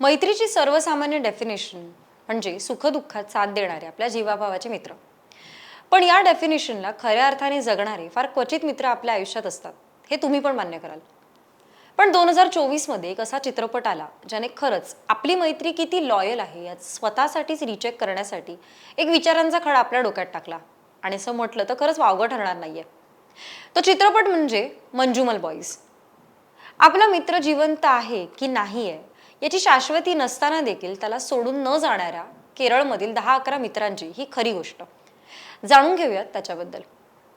मैत्रीची सर्वसामान्य डेफिनेशन म्हणजे सुखदुःखात साथ देणारे आपल्या जीवाभावाचे मित्र. पण या डेफिनेशनला खऱ्या अर्थाने जगणारे फार क्वचित मित्र आपल्या आयुष्यात असतात हे तुम्ही पण मान्य कराल. पण दोन हजार चोवीसमध्ये एक असा चित्रपट आला ज्याने खरंच आपली मैत्री किती लॉयल आहे यात स्वतःसाठीच रिचेक करण्यासाठी एक विचारांचा खडा आपल्या डोक्यात टाकला आणि असं म्हटलं तर खरंच वावगं ठरणार नाहीये. तो चित्रपट म्हणजे मंजुमल बॉईज. आपला मित्र जिवंत आहे की नाही आहे याची शाश्वती नसताना देखील त्याला सोडून न जाणाऱ्या केरळमधील दहा अकरा मित्रांची ही खरी गोष्ट. जाणून घेऊयात त्याच्याबद्दल.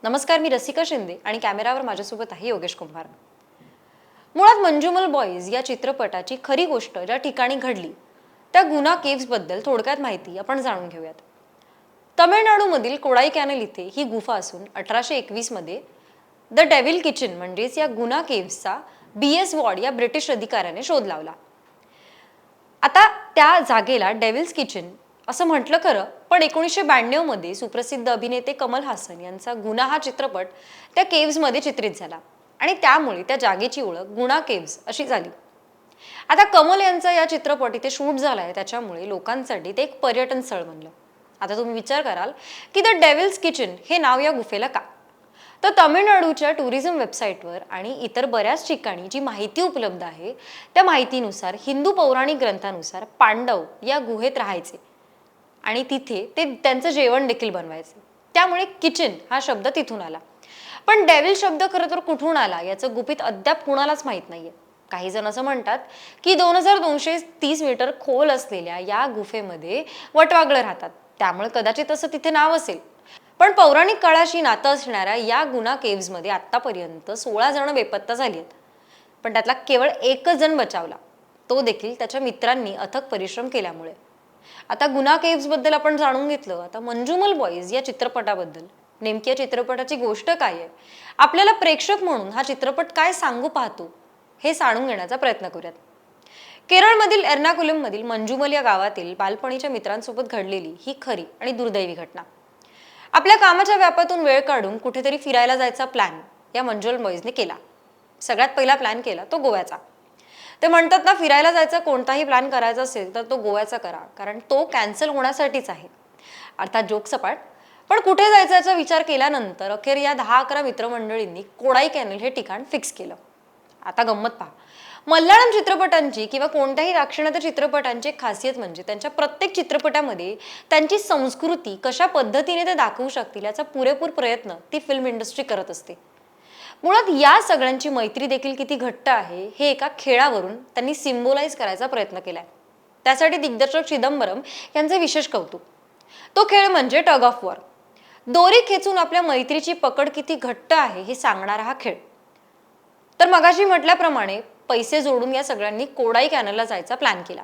नमस्कार मी रसिका शिंदे आणि कॅमेरावर माझ्यासोबत आहे योगेश कुंभार. मुळात मंजुमल बॉईज या चित्रपटाची खरी गोष्ट ज्या ठिकाणी घडली त्या गुना केव्सबद्दल थोडक्यात माहिती आपण जाणून घेऊयात. तमिळनाडूमधील कोडाई कॅनल इथे ही गुफा असून अठराशे एकवीसमध्ये द डेव्हिल किचन म्हणजेच या गुना केव्सचा बी एस वॉर्ड या ब्रिटिश अधिकाऱ्याने शोध लावला. आता त्या जागेला डेव्हिल्स किचन असं म्हटलं खरं पण एकोणीसशे ब्याण्णवमध्ये सुप्रसिद्ध अभिनेते कमल हासन यांचा गुन्हा हा चित्रपट त्या केव्समध्ये चित्रित झाला. आणि त्यामुळे त्या जागेची ओळख गुणा केव्स अशी झाली. आता कमल यांचा या चित्रपट इथे शूट झाला आहे त्याच्यामुळे लोकांसाठी ते एक पर्यटन स्थळ बनलं. आता तुम्ही विचार कराल की द डेव्हिल्स किचन हे नाव या गुफेला का? तर तमिळनाडूच्या टुरिझम वेबसाईटवर आणि इतर बऱ्याच ठिकाणी जी माहिती उपलब्ध आहे त्या माहितीनुसार हिंदू पौराणिक ग्रंथानुसार पांडव या गुहेत राहायचे. आणि तिथे ते त्यांचं जेवण देखील बनवायचे. त्यामुळे किचन हा शब्द तिथून आला. पण डेव्हिल शब्द खरं तर कुठून आला याचं गुपित अद्याप कुणालाच माहीत नाहीये. काही जण असं म्हणतात की दोन हजार दोनशे तीस मीटर खोल असलेल्या या गुफेमध्ये वटवागळं राहतात. त्यामुळे कदाचित असं तिथे नाव असेल. पण पौराणिक काळाशी नातं असणाऱ्या या गुना केव्समध्ये आत्तापर्यंत सोळा जण बेपत्ता झाली आहेत पण त्यातला केवळ एकच जण बचावला. तो देखील त्याच्या मित्रांनी अथक परिश्रम केल्यामुळे. आता गुना केव्सबद्दल आपण जाणून घेतलं. आता मंजुमल बॉईज या चित्रपटाबद्दल. नेमकी या चित्रपटाची गोष्ट काय आहे? आपल्याला प्रेक्षक म्हणून हा चित्रपट काय सांगू पाहतो हे जाणून घेण्याचा प्रयत्न करूयात. केरळमधील एर्नाकुलममधील मंजुमल या गावातील बालपणीच्या मित्रांसोबत घडलेली ही खरी आणि दुर्दैवी घटना. आपल्या कामाच्या व्यापातून वेळ काढून कुठेतरी फिरायला जायचा प्लॅन या मंजुल मॉईजने केला. सगळ्यात पहिला प्लॅन केला तो गोव्याचा. ते म्हणतात ना फिरायला जायचा कोणताही प्लॅन करायचा असेल तर तो गोव्याचा करा कारण तो कॅन्सल होण्यासाठीच आहे. अर्थात जोक सपाट. पण कुठे जायचा याचा विचार केल्यानंतर अखेर या दहा अकरा मित्रमंडळींनी कोडाई कॅनल हे ठिकाण फिक्स केलं. आता गंमत पहा. मल्याळम चित्रपटांची किंवा कोणत्याही दाक्षिणात्य चित्रपटांची खासियत म्हणजे त्यांच्या प्रत्येक चित्रपटामध्ये त्यांची संस्कृती कशा पद्धतीने ते दाखवू शकतील याचा पुरेपूर प्रयत्न ती फिल्म इंडस्ट्री करत असते. मुळात या सगळ्यांची मैत्री देखील किती घट्ट आहे हे एका खेळावरून त्यांनी सिम्बोलाइज करायचा प्रयत्न केलाय. त्यासाठी दिग्दर्शक चिदंबरम यांचे विशेष कौतुक. तो खेळ म्हणजे टग ऑफ वॉर दोरी खेचून आपल्या मैत्रीची पकड किती घट्ट आहे हे सांगणारा हा खेळ. तर मगाशी म्हटल्याप्रमाणे पैसे जोडून या सगळ्यांनी कोडाई कॅनलला जायचा प्लॅन केला.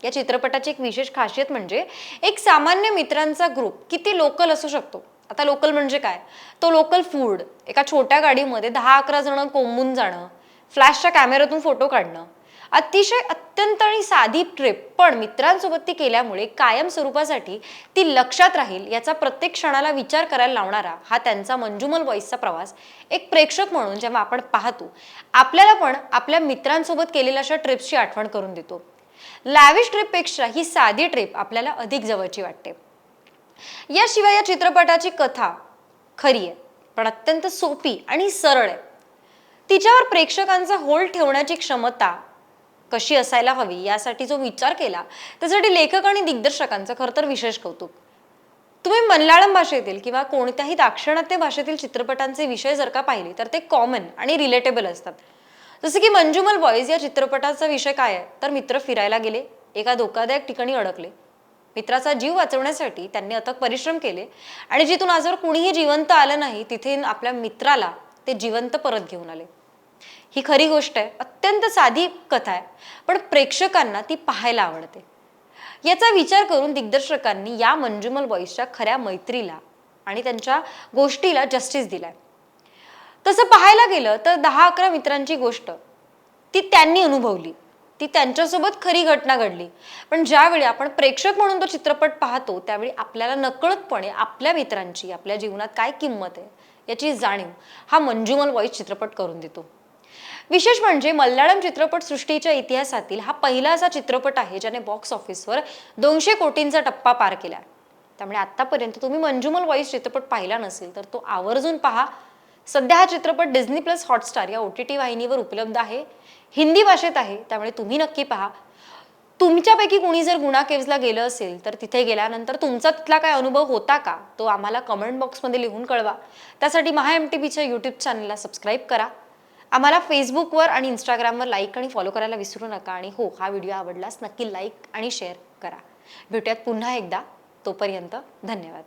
या चित्रपटाची एक विशेष खासियत म्हणजे एक सामान्य मित्रांचा ग्रुप किती लोकल असू शकतो. आता लोकल म्हणजे काय? तो लोकल फूड एका छोट्या गाडीमध्ये दहा अकरा जण कोंबून जाणं फ्लॅशच्या कॅमेऱ्यातून फोटो काढणं अतिशय अत्यंत आणि साधी ट्रिप पण मित्रांसोबत ती केल्यामुळे कायम स्वरूपासाठी ती लक्षात राहील याचा प्रत्येक क्षणाला विचार करायला लावणारा हा त्यांचा मंजुमल बॉईसचा प्रवास एक प्रेक्षक म्हणून जेव्हा आपण पाहतो आपल्याला पण आपल्या मित्रांसोबत केलेल्या अशा ट्रिप्सची आठवण करून देतो. लॅविश ट्रिपपेक्षा ही साधी ट्रिप आपल्याला अधिक जवळची वाटते. याशिवाय या चित्रपटाची कथा खरी आहे पण अत्यंत सोपी आणि सरळ आहे. तिच्यावर प्रेक्षकांचा होल ठेवण्याची क्षमता कशी असायला हवी यासाठी जो विचार केला त्यासाठी लेखक आणि दिग्दर्शकांचं खरं तर विशेष कौतुक. तुम्ही मल्याळम भाषेतील किंवा कोणत्याही दाक्षिणात्य भाषेतील चित्रपटांचे विषय जर का पाहिले तर ते कॉमन आणि रिलेटेबल असतात. जसं की मंजुमल बॉईज या चित्रपटाचा विषय काय आहे? तर मित्र फिरायला गेले एका धोकादायक ठिकाणी अडकले. मित्राचा जीव वाचवण्यासाठी त्यांनी अथक परिश्रम केले आणि जिथून आजवर कुणीही जिवंत आलं नाही तिथे आपल्या मित्राला ते जिवंत परत घेऊन आले. ही खरी गोष्ट आहे. अत्यंत साधी कथा आहे. पण प्रेक्षकांना ती पाहायला आवडते. याचा विचार करून दिग्दर्शकांनी या मंजुमल बॉईसच्या खऱ्या मैत्रीला आणि त्यांच्या गोष्टीला जस्टिस दिलाय. तसं पाहायला गेलं तर दहा अकरा मित्रांची गोष्ट ती त्यांनी अनुभवली. ती त्यांच्यासोबत खरी घटना घडली. पण ज्यावेळी आपण प्रेक्षक म्हणून तो चित्रपट पाहतो त्यावेळी आपल्याला नकळतपणे आपल्या मित्रांची आपल्या जीवनात काय किंमत आहे याची जाणीव हा मंजुमल वॉईस चित्रपट करून देतो. विशेष म्हणजे मल्याळम चित्रपटसृष्टीच्या इतिहासातील हा पहिला असा चित्रपट आहे ज्याने बॉक्स ऑफिसवर दोनशे कोटींचा टप्पा पार केला. त्यामुळे आतापर्यंत तुम्ही मंजुमल वॉईस चित्रपट पाहिला नसेल तर तो आवर्जून पहा. सध्या हा चित्रपट डिझनी प्लस हॉटस्टार या ओ टी टी वाहिनीवर उपलब्ध आहे. हिंदी भाषेत आहे त्यामुळे तुम्ही नक्की पहा. तुमच्यापैकी कुणी जर गुणा केव्जला गेलं असेल तर तिथे गेल्यानंतर तुमचा तिथला काय अनुभव होता का तो आम्हाला कमेंट बॉक्समध्ये लिहून कळवा. त्यासाठी महा एम टी बीच्या यूट्यूब चॅनलला सबस्क्राईब करा. आम्हाला फेसबुकवर आणि इंस्टाग्रामवर लाईक आणि फॉलो करायला विसरू नका आणि हो हा व्हिडिओ आवडलास नक्की लाईक आणि शेअर करा. भेटूयात पुन्हा एकदा. तोपर्यंत धन्यवाद.